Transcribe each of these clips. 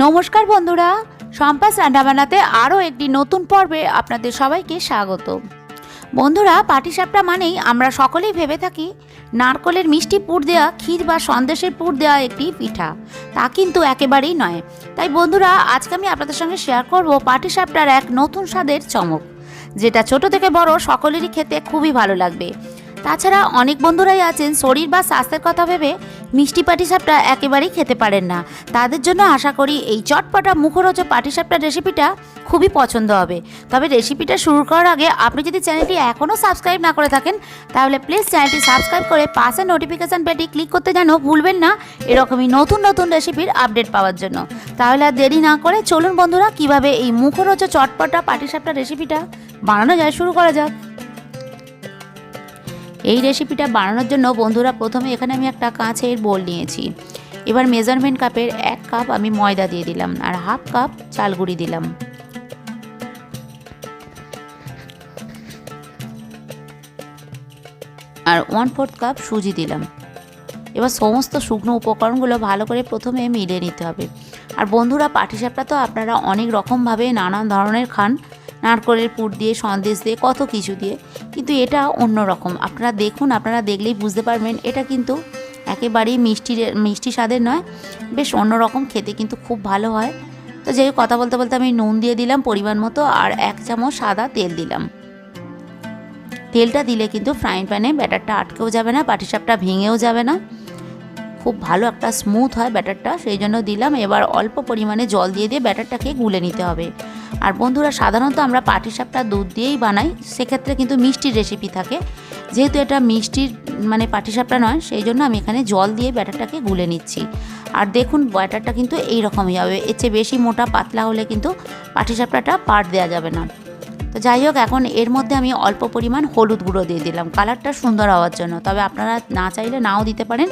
নমস্কার বন্ধুরা সম্পাস রান্নাবান্নাতে আরও একটি নতুন পর্বে আপনাদের সবাইকে স্বাগত। বন্ধুরা, পাটিসাপটা মানেই আমরা সকলেই ভেবে থাকি নারকলের মিষ্টি পুর দেওয়া ক্ষীর বা সন্দেশের পুর দেওয়া একটি পিঠা। তা কিন্তু একেবারেই নয়। তাই বন্ধুরা, আজকে আমি আপনাদের সঙ্গে শেয়ার করব পাটিসাপটার এক নতুন স্বাদের চমক। যেটা ছোট থেকে বড় সকলেরই খেতে খুবই ভালো লাগবে। তাছাড়া অনেক বন্ধুরাই আছেন, শরীর বা স্বাস্থ্যের কথা ভেবে মিষ্টি পাটিসাপটা একেবারেই খেতে পারেন না। তাদের জন্য আশা করি এই চটপটা মুখরোচ পাটিসাপটা রেসিপিটা খুবই পছন্দ হবে। তবে রেসিপিটা শুরু করার আগে আপনি যদি চ্যানেলটি এখনও সাবস্ক্রাইব না করে থাকেন, তাহলে প্লিজ চ্যানেলটি সাবস্ক্রাইব করে পাশে নোটিফিকেশান বেলটি ক্লিক করতে যেন ভুলবেন না এরকমই নতুন নতুন রেসিপির আপডেট পাওয়ার জন্য। তাহলে আর দেরি না করে চলুন বন্ধুরা, কীভাবে এই মুখরোচ চটপটা পাটিসাপটা রেসিপিটা বানানো যায় শুরু করা যাক। এই রেসিপিটা বানানোর জন্য বন্ধুরা প্রথমে এখানে আমি একটা কাঁচের বোল নিয়েছি। এবার মেজারমেন্ট কাপের এক কাপ আমি ময়দা দিয়ে দিলাম আর হাফ কাপ চালগুড়ি দিলাম। আর ওয়ান ফোর্থ কাপ সুজি দিলাম। এবার সমস্ত শুকনো উপকরণগুলো ভালো করে প্রথমে মিলিয়ে নিতে হবে। আর বন্ধুরা পাটিসাপটা তো আপনারা অনেক রকমভাবে নানান ধরনের খান। নারকলের পুর দিয়ে, সন্দেশ দিয়ে, কত কিছু দিয়ে। কিন্তু এটা অন্য রকম। আপনারা দেখুন, আপনারা দেখলেই বুঝতে পারবেন, এটা কিন্তু একেবারেই মিষ্টি মিষ্টি স্বাদের নয়, বেশ অন্যরকম খেতে কিন্তু খুব ভালো হয়। তো যাই কথা বলতে বলতে আমি নুন দিয়ে দিলাম পরিমাণ মতো আর এক চামচ সাদা তেল দিলাম। তেলটা দিলে কিন্তু ফ্রাইং প্যানে ব্যাটারটা আটকেও যাবে না, পাটিসাপটা ভেঙেও যাবে না। খুব ভালো একটা স্মুথ হয় ব্যাটারটা, সেই জন্য দিলাম। এবার অল্প পরিমাণে জল দিয়ে দিয়ে ব্যাটারটাকে গুলে নিতে হবে। আর বন্ধুরা, সাধারণত আমরা পাটিসাপটা দুধ দিয়েই বানাই। সেক্ষেত্রে কিন্তু মিষ্টির রেসিপি থাকে। যেহেতু এটা মিষ্টির মানে পাটিসাপটা নয়, সেই জন্য আমি এখানে জল দিয়ে ব্যাটারটাকে গুলে নিচ্ছি। আর দেখুন, ব্যাটারটা কিন্তু এই রকমই হবে। এর চেয়ে বেশি মোটা, পাতলা হলে কিন্তু পাটিসাপটাটা পাট দেওয়া যাবে না। তো যাই হোক, এখন এর মধ্যে আমি অল্প পরিমাণ হলুদ গুঁড়ো দিয়ে দিলাম। কালারটা সুন্দর হওয়ার জন্য। তবে আপনারা না চাইলে নাও দিতে পারেন,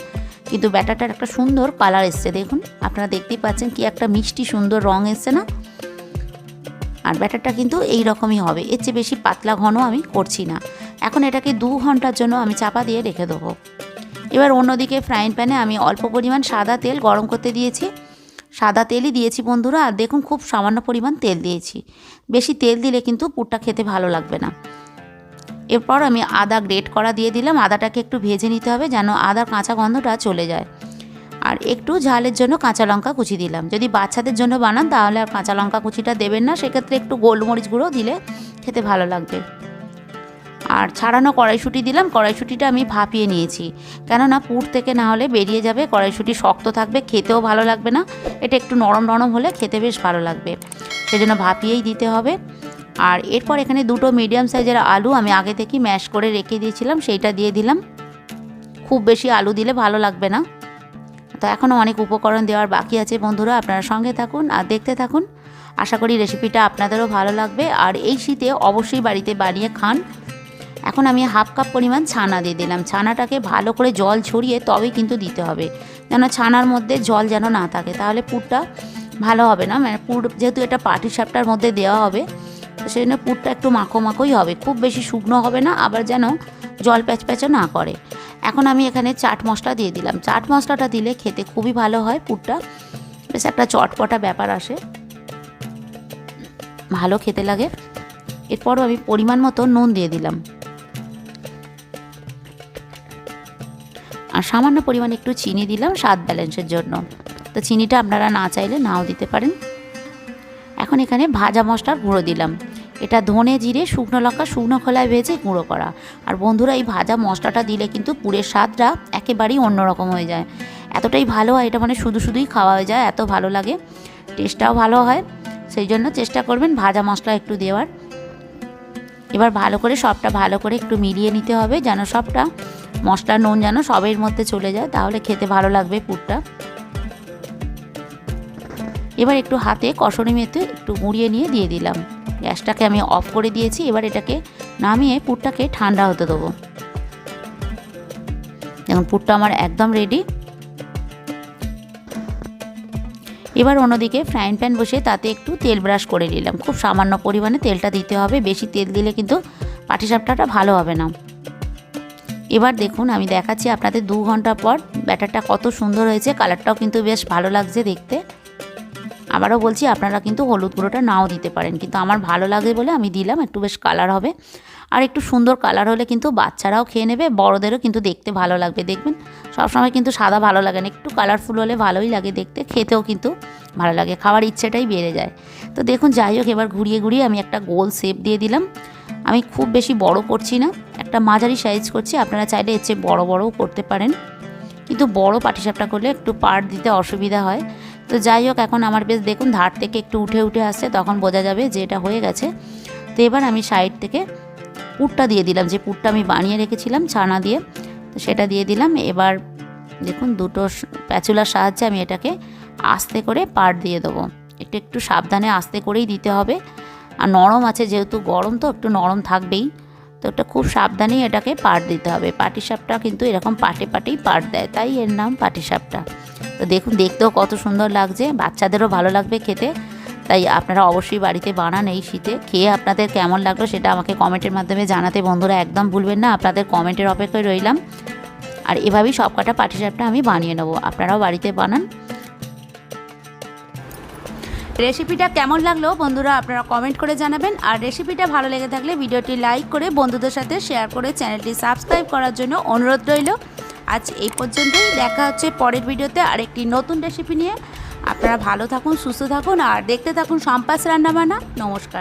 কিন্তু ব্যাটারটার একটা সুন্দর কালার এসছে। দেখুন, আপনারা দেখতেই পাচ্ছেন কি একটা মিষ্টি সুন্দর রং এসছে না? আর ব্যাটারটা কিন্তু এই রকমই হবে। এর চেয়ে বেশি পাতলা ঘন আমি করছি না। এখন এটাকে দু ঘণ্টার জন্য আমি চাপা দিয়ে রেখে দেবো। এবার অন্যদিকে ফ্রাইং প্যানে আমি অল্প পরিমাণ সাদা তেল গরম করতে দিয়েছি। সাদা তেলই দিয়েছি বন্ধুরা, আর দেখুন খুব সামান্য পরিমাণ তেল দিয়েছি। বেশি তেল দিলে কিন্তু পুরটা খেতে ভালো লাগবে না। এরপর আমি আদা গ্রেট করা দিয়ে দিলাম। আদাটাকে একটু ভেজে নিতে হবে যেন আদার কাঁচা গন্ধটা চলে যায়। আর একটু ঝালের জন্য কাঁচা লঙ্কা কুচি দিলাম। যদি বাচ্চাদের জন্য বানান, তাহলে আর কাঁচা লঙ্কা কুচিটা দেবেন না। সেক্ষেত্রে একটু গোলমরিচ গুঁড়ো দিলে খেতে ভালো লাগবে। আর ছাড়ানো কড়াইশুঁটি দিলাম। কড়াইশুঁটিটা আমি ভাপিয়ে নিয়েছি। কেননা পুর থেকে না হলে বেরিয়ে যাবে। কড়াইশুঁটি শক্ত থাকবে, খেতেও ভালো লাগবে না। এটা একটু নরম নরম হলে খেতে বেশ ভালো লাগবে। সেজন্য ভাপিয়েই দিতে হবে। আর এরপর এখানে দুটো মিডিয়াম সাইজের আলু আমি আগে থেকেই ম্যাশ করে রেখে দিয়েছিলাম। সেইটা দিয়ে দিলাম। খুব বেশি আলু দিলে ভালো লাগবে না। তো এখনও অনেক উপকরণ দেওয়ার বাকি আছে বন্ধুরা, আপনারা সঙ্গে থাকুন আর দেখতে থাকুন। আশা করি রেসিপিটা আপনাদেরও ভালো লাগবে। আর এই শীতে অবশ্যই বাড়িতে বানিয়ে খান। এখন আমি হাফ কাপ পরিমাণ ছানা দিয়ে দিলাম। ছানাটাকে ভালো করে জল ছড়িয়ে তবেই কিন্তু দিতে হবে। যেন ছানার মধ্যে জল যেন না থাকে, তাহলে পুরটা ভালো হবে না। মানে পুর যেহেতু এটা পাটি সাপটার মধ্যে দেওয়া হবে, তো সেই জন্য পুরটা একটু মাখো মাখোই হবে। খুব বেশি শুকনো হবে না, আবার যেন জল প্যাচপ্যাচও না করে। এখন আমি এখানে চাট মশলা দিয়ে দিলাম। চাট মশলাটা দিলে খেতে খুবই ভালো হয় পুরটা। বেশ একটা চটপটা ব্যাপার আসে। ভালো খেতে লাগে। এরপরও আমি পরিমাণ মতো নুন দিয়ে দিলাম। আর সামান্য পরিমাণে একটু চিনি দিলাম স্বাদ ব্যালেন্সের জন্য। তো চিনিটা আপনারা না চাইলে নাও দিতে পারেন। এখন এখানে ভাজা মশলার গুঁড়ো দিলাম। এটা ধনে জিরে, শুকনো লঙ্কা, শুকনো খোলায় ভেজে গুঁড়ো করা। আর বন্ধুরা, এই ভাজা মশলাটা দিলে কিন্তু পুরের স্বাদটা একেবারেই অন্যরকম হয়ে যায়। এতটাই ভালো হয়, এটা মানে শুধু শুধুই খাওয়া হয়ে যায়, এত ভালো লাগে। টেস্টটাও ভালো হয়, সেই জন্য চেষ্টা করবেন ভাজা মশলা একটু দেওয়ার। এবার ভালো করে সবটা ভালো করে একটু মিলিয়ে নিতে হবে, যেন সবটা মশলা নুন যেন সবের মধ্যে চলে যায়, তাহলে খেতে ভালো লাগবে পুরটা। এবার একটু হাতে কষনি মেতে একটু গুঁড়িয়ে নিয়ে দিয়ে দিলাম। গ্যাসটাকে আমি অফ করে দিয়েছি, এবার এটাকে নামিয়ে পুরটাকে ঠান্ডা হতে দেবো। দেখুন, পুরটা আমার একদম রেডি এবার অন্যদিকে ফ্রাইং প্যান বসে তাতে একটু তেল ব্রাশ করে নিলাম। খুব সামান্য পরিমাণে তেলটা দিতে হবে, বেশি তেল দিলে কিন্তু পাটিসাপটাটা ভালো হবে না। এবার দেখুন, আমি দেখাচ্ছি আপনাদের দু ঘণ্টা পর ব্যাটারটা কত সুন্দর হয়েছে কালারটাও কিন্তু বেশ ভালো লাগছে দেখতে। আবারও বলছি, আপনারা কিন্তু হলুদ গুঁড়োটা নাও দিতে পারেন। কিন্তু আমার ভালো লাগে বলে আমি দিলাম, একটু বেশ কালার হবে। আর একটু সুন্দর কালার হলে কিন্তু বাচ্চারাও খেয়ে নেবে, বড়োদেরও কিন্তু দেখতে ভালো লাগবে, দেখবেন? সবসময় কিন্তু সাদা ভালো লাগে না, একটু কালারফুল হলে ভালোই লাগে দেখতে, খেতেও কিন্তু ভালো লাগে, খাওয়ার ইচ্ছেটাই বেড়ে যায়। তো দেখুন, যাই হোক, এবার ঘুরিয়ে ঘুরিয়ে আমি একটা গোল শেপ দিয়ে দিলাম। আমি খুব বেশি বড় করছি না, একটা মাঝারি সাইজ করছি, আপনারা চাইলে এর চেয়ে বড়ো বড়ও করতে পারেন। কিন্তু বড় পাটিসাপটা করলে একটু পাট দিতে অসুবিধা হয়। তো যাই হোক, এখন আমার বেশ দেখুন ধার থেকে একটু উঠে উঠে আসছে, তখন বোঝা যাবে যে এটা হয়ে গেছে। তো এবার আমি সাইড থেকে পুরটা দিয়ে দিলাম, যে পুরটা আমি বানিয়ে রেখেছিলাম ছানা দিয়ে, তো সেটা দিয়ে দিলাম। এবার দেখুন দুটো প্যাচুলার সাহায্যে আমি এটাকে আস্তে করে পাট দিয়ে দেবো। একটু একটু সাবধানে আস্তে করেই দিতে হবে। আর নরম আছে, যেহেতু গরম তো, একটু নরম থাকবেই। তো এটা খুব সাবধানেই এটাকে পাট দিতে হবে। পাটিসাপটা কিন্তু এরকম পাটে পাটেই পাট দেয়, তাই এর নাম পাটিসাপটা। তো দেখুন, দেখতেও কত সুন্দর লাগছে, বাচ্চাদেরও ভালো লাগবে খেতে। তাই আপনারা অবশ্যই বাড়িতে বানান এই শীতে। খেয়ে আপনাদের কেমন লাগল সেটা আমাকে কমেন্টের মাধ্যমে জানাতে বন্ধুরা একদম ভুলবেন না, আপনাদের কমেন্টের অপেক্ষায় রইলাম। আর এভাবেই সব কটা পাটিসাপটা আমি বানিয়ে নেব। আপনারাও বাড়িতে বানান। রেসিপিটা কেমন লাগল বন্ধুরা আপনারা কমেন্ট করে জানাবেন। আর রেসিপিটা ভালো লেগে থাকলে ভিডিওটি লাইক করে বন্ধুদের সাথে শেয়ার করে চ্যানেলটি সাবস্ক্রাইব করার জন্য অনুরোধ রইল। আজ এই পর্যন্তই, দেখা হচ্ছে পরের ভিডিওতে আরেকটি নতুন রেসিপি নিয়ে। আপনারা ভালো থাকুন, সুস্থ থাকুন, আর দেখতে থাকুন সম্পাস রান্নাবান্না। নমস্কার।